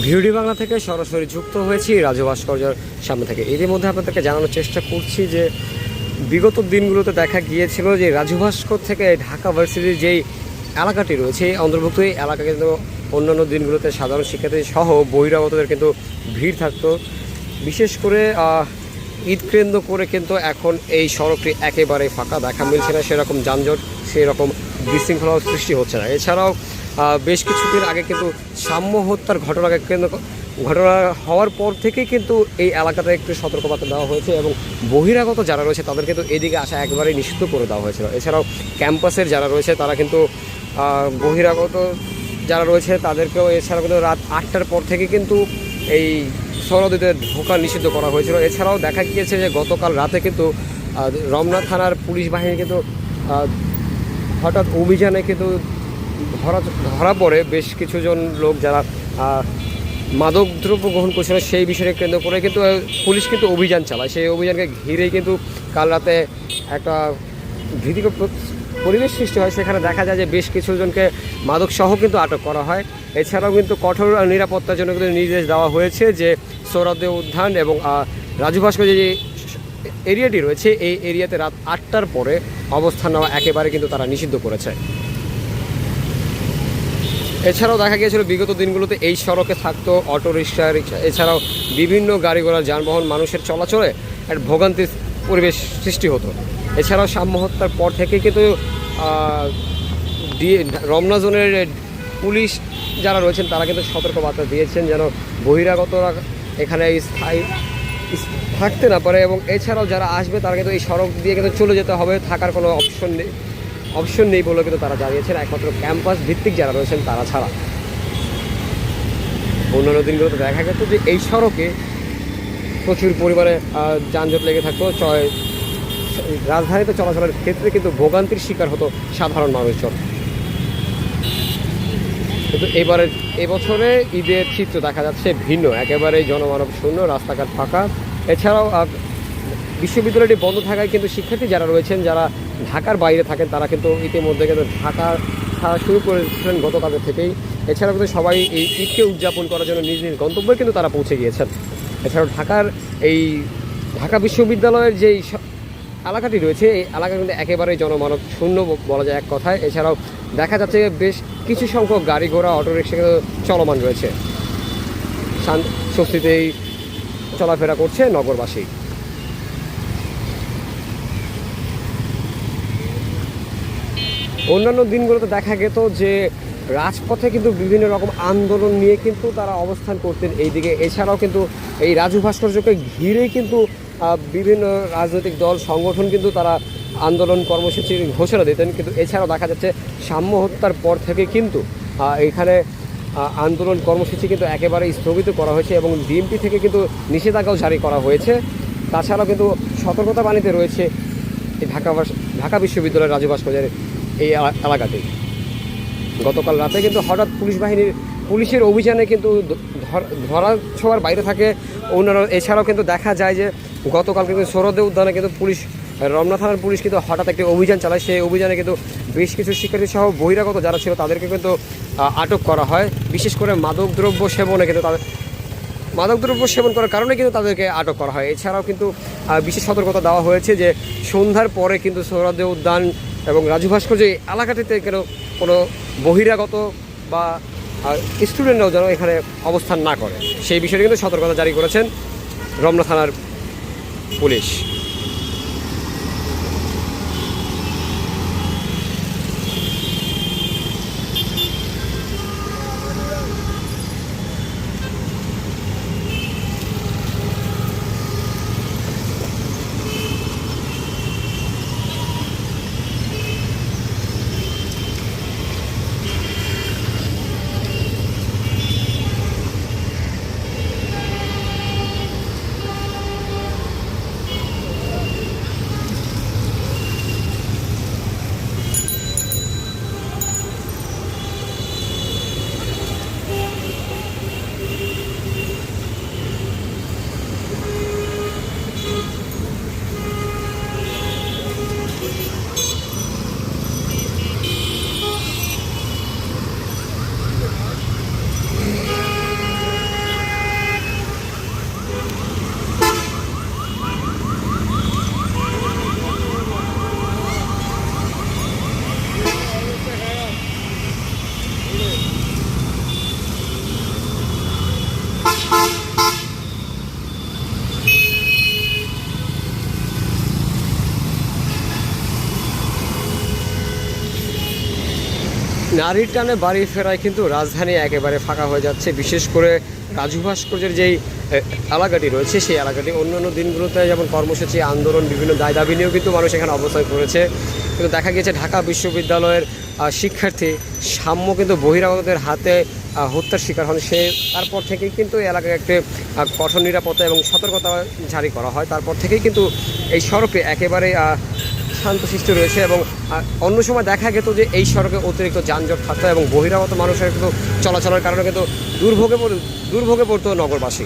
ভিউডি বাংলা থেকে সরাসরি যুক্ত হয়েছি রাজু ভাস্কর্যের সামনে থেকে। এরই মধ্যে আপনাদেরকে জানানোর চেষ্টা করছি যে বিগত দিনগুলোতে দেখা গিয়েছিল যে রাজু ভাস্কর থেকে ঢাকা ভার্সিটির যেই এলাকাটি রয়েছে, এই অন্তর্ভুক্ত এই এলাকা কিন্তু অন্যান্য দিনগুলোতে সাধারণ শিক্ষার্থী সহ বহিরাগতদের কিন্তু ভিড় থাকতো। বিশেষ করে ঈদ কেন্দ্র করে কিন্তু এখন এই সড়কটি একেবারে ফাঁকা, দেখা মিলছে না, সেরকম যানজট, সেরকম বিশৃঙ্খলা সৃষ্টি হচ্ছে না। এছাড়াও বেশ কিছুদিন আগে কিন্তু সাম্য হত্যার ঘটনাকে কেন্দ্র ঘটনা হওয়ার পর থেকেই কিন্তু এই এলাকাতে একটু সতর্কবার্তা দেওয়া হয়েছে এবং বহিরাগত যারা রয়েছে তাদের কিন্তু এদিকে আসা একেবারেই নিষিদ্ধ করে দেওয়া হয়েছিল। এছাড়াও, ক্যাম্পাসের যারা রয়েছে তারা কিন্তু বহিরাগত যারা রয়েছে তাদেরকেও এছাড়াও কিন্তু রাত আটটার পর থেকে কিন্তু এই সরদিতে ঢোকা নিষিদ্ধ করা হয়েছিল। এছাড়াও দেখা গিয়েছে যে গতকাল রাতে কিন্তু রমনা থানার পুলিশ বাহিনী কিন্তু হঠাৎ অভিযানে কিন্তু ধরা ধরা পড়ে। বেশ কিছুজন লোক যারা মাদক দ্রব্য গ্রহণ করছিল সেই বিষয়কে কেন্দ্র করে কিন্তু পুলিশ কিন্তু অভিযান চালায়। সেই অভিযানকে ঘিরেই কিন্তু কাল রাতে একটা ভীতিকর পরিবেশ সৃষ্টি হয়, সেখানে দেখা যায় যে বেশ কিছুজনকে মাদক সহ কিন্তু আটক করা হয়। এছাড়াও কিন্তু কঠোর নিরাপত্তার জন্য কিন্তু নির্দেশ দেওয়া হয়েছে যে সৌরদে উদ্যান এবং রাজু ভাস্কর যে এরিয়াটি রয়েছে, এই এরিয়াতে রাত আটটার পরে অবস্থান নেওয়া একেবারে কিন্তু তারা নিষিদ্ধ করেছে। এছাড়াও দেখা গিয়েছিল, বিগত দিনগুলোতে এই সড়কে থাকতো অটো রিক্সা রিক্সা। এছাড়াও বিভিন্ন গাড়ি ঘোড়া যানবাহন, মানুষের চলাচলে একটা ভোগান্তির পরিবেশ সৃষ্টি হতো। এছাড়াও সাম্য হত্যার পর থেকে কিন্তু ডি- রমনা জোনের পুলিশ যারা রয়েছেন, তারা কিন্তু সতর্কবার্তা দিয়েছেন যেন বহিরাগতরা এখানে স্থায়ী থাকতে না পারে এবং এছাড়াও যারা আসবে, তারা কিন্তু এই সড়ক দিয়ে কিন্তু চলে যেতে হবে। থাকার কোনো অপশন নেই অপশন নেই বলে কিন্তু তারা জানিয়েছেন। একমাত্র ক্যাম্পাস ভিত্তিক যারা রয়েছেন, তারা ছাড়া। অন্যান্য দিনগুলোতে দেখা গেছে যে এই সড়কে প্রচুর পরিমাণে যানজট লেগে থাকতো। চয় রাজধানীতে চলাচলের ক্ষেত্রে কিন্তু ভোগান্তির শিকার হতো সাধারণ মানুষজন। কিন্তু এবারে এবছরে ঈদের চিত্র দেখা যাচ্ছে ভিন্ন, একেবারেই জনমানব শূন্য, রাস্তাঘাট ফাঁকা। এছাড়াও বিশ্ববিদ্যালয়টি বন্ধ থাকায় কিন্তু শিক্ষার্থী যারা রয়েছেন, যারা ঢাকার বাইরে থাকেন, তারা কিন্তু ইতিমধ্যে কিন্তু ঢাকা ছাড়া শুরু করেছিলেন গতকালের থেকেই। এছাড়াও কিন্তু সবাই এই ঈদকে উদযাপন করার জন্য নিজ নিজ গন্তব্যে কিন্তু তারা পৌঁছে গিয়েছেন। এছাড়াও ঢাকার এই, ঢাকা বিশ্ববিদ্যালয়ের যেই এলাকাটি রয়েছে। এই এলাকা কিন্তু একেবারেই জনমানব শূন্য বলা যায় এক কথায়। এছাড়াও দেখা যাচ্ছে বেশ কিছু সংখ্যক গাড়ি ঘোড়া অটোরিক্সা কিন্তু চলমান রয়েছে। স্বস্তিতেই চলাফেরা করছে নগরবাসী। অন্যান্য দিনগুলোতে দেখা যেত যে রাজপথে কিন্তু বিভিন্ন রকম আন্দোলন নিয়ে কিন্তু তারা অবস্থান করতেন এইদিকে। এছাড়াও কিন্তু এই রাজু ভাস্কর্যকে ঘিরেই কিন্তু বিভিন্ন রাজনৈতিক দল, সংগঠন কিন্তু তারা আন্দোলন কর্মসূচির ঘোষণা দিতেন। কিন্তু এছাড়াও দেখা যাচ্ছে সাম্য হত্যার পর থেকে কিন্তু এখানে আন্দোলন কর্মসূচি কিন্তু একেবারে স্থগিত করা হয়েছে এবং ডিএমপি থেকে কিন্তু নিষেধাজ্ঞাও জারি করা হয়েছে। তাছাড়াও কিন্তু সতর্কতা বাণীতে রয়েছে ঢাকা ঢাকা বিশ্ববিদ্যালয়ের রাজু ভাস্কর্যের এই এলা- এলাকাতেই গতকাল রাতে কিন্তু হঠাৎ পুলিশ বাহিনীর পুলিশের অভিযানে কিন্তু ধরা ছোঁয়ার বাইরে থাকে অন্যান্য এছাড়াও কিন্তু দেখা যায় যে গতকাল কিন্তু সৌরদে উদ্যানে কিন্তু পুলিশ, রমনা থানার পুলিশ কিন্তু হঠাৎ একটি অভিযান চালায়। সেই অভিযানে কিন্তু বেশ কিছু শিক্ষার্থী সহ বহিরাগত যারা ছিল তাদেরকে কিন্তু আটক করা হয়। বিশেষ করে মাদকদ্রব্য সেবনে কিন্তু তাদের মাদকদ্রব্য সেবন করার কারণে কিন্তু তাদেরকে আটক করা হয়। এছাড়াও কিন্তু বিশেষ সতর্কতা দেওয়া হয়েছে যে সন্ধ্যার পরে কিন্তু সৌরাদে উদ্যান এবং রাজু ভাস্কর্য এলাকাটিতে কেন কোনো বহিরাগত বা স্টুডেন্টরাও যেন এখানে অবস্থান না করে। সেই বিষয়ে কিন্তু সতর্কতা জারি করেছেন রমনা থানার পুলিশ। নারীর টানে বাড়ি ফেরায় কিন্তু রাজধানী একেবারে ফাঁকা হয়ে যাচ্ছে। বিশেষ করে রাজু ভাস্কর্যের যেই এলাকাটি রয়েছে, সেই এলাকাটি অন্যান্য দিনগুলোতে যেমন কর্মসূচি, আন্দোলন, বিভিন্ন দায় দাবি নিয়েও কিন্তু মানুষ এখানে অবস্থান করেছে। কিন্তু দেখা গিয়েছে ঢাকা বিশ্ববিদ্যালয়ের শিক্ষার্থী সাম্য কিন্তু বহিরাগতদের হাতে হত্যার শিকার হন। সে তারপর থেকেই কিন্তু এই এলাকায় একটি কঠোর নিরাপত্তা এবং সতর্কতা জারি করা হয়। তারপর থেকেই কিন্তু এই সড়কে একেবারে শান্তশিষ্ট রয়েছে এবং অন্য সময় দেখা গেত যে এই সড়কে অতিরিক্ত যানজট থাকতো এবং বহিরাগত মানুষের কিন্তু চলাচলের কারণে কিন্তু দুর্ভোগে দুর্ভোগে পড়তো নগরবাসী।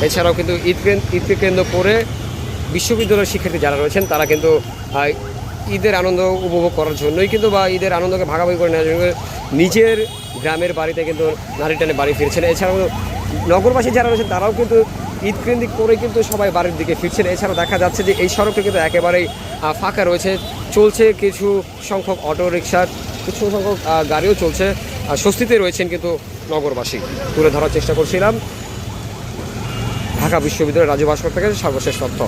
এছাড়াও কিন্তু ঈদ কেন- ঈদকে কেন্দ্র করে বিশ্ববিদ্যালয়ের শিক্ষার্থী যারা রয়েছেন, তারা কিন্তু ঈদের আনন্দ উপভোগ করার জন্যই কিন্তু বা ঈদের আনন্দকে ভাগাভাগি করে নেওয়ার জন্য নিজের গ্রামের বাড়িতে কিন্তু নারী টানে বাড়ি ফিরছেন। এছাড়াও নগরবাসী যারা রয়েছেন, তারাও কিন্তু ঈদ কেন্দ্রিক করে কিন্তু সবাই বাড়ির দিকে ফিরছেন। এছাড়া দেখা যাচ্ছে যে এই সড়কটি কিন্তু একেবারেই ফাঁকা রয়েছে। চলছে কিছু সংখ্যক অটো রিক্সা কিছু সংখ্যক গাড়িও চলছে। স্বস্তিতে রয়েছেন কিন্তু নগরবাসী। তুলে ধরার চেষ্টা করছিলাম। ঢাকা বিশ্ববিদ্যালয়ের রাজু ভাস্কর থেকে সর্বশেষ তথ্য।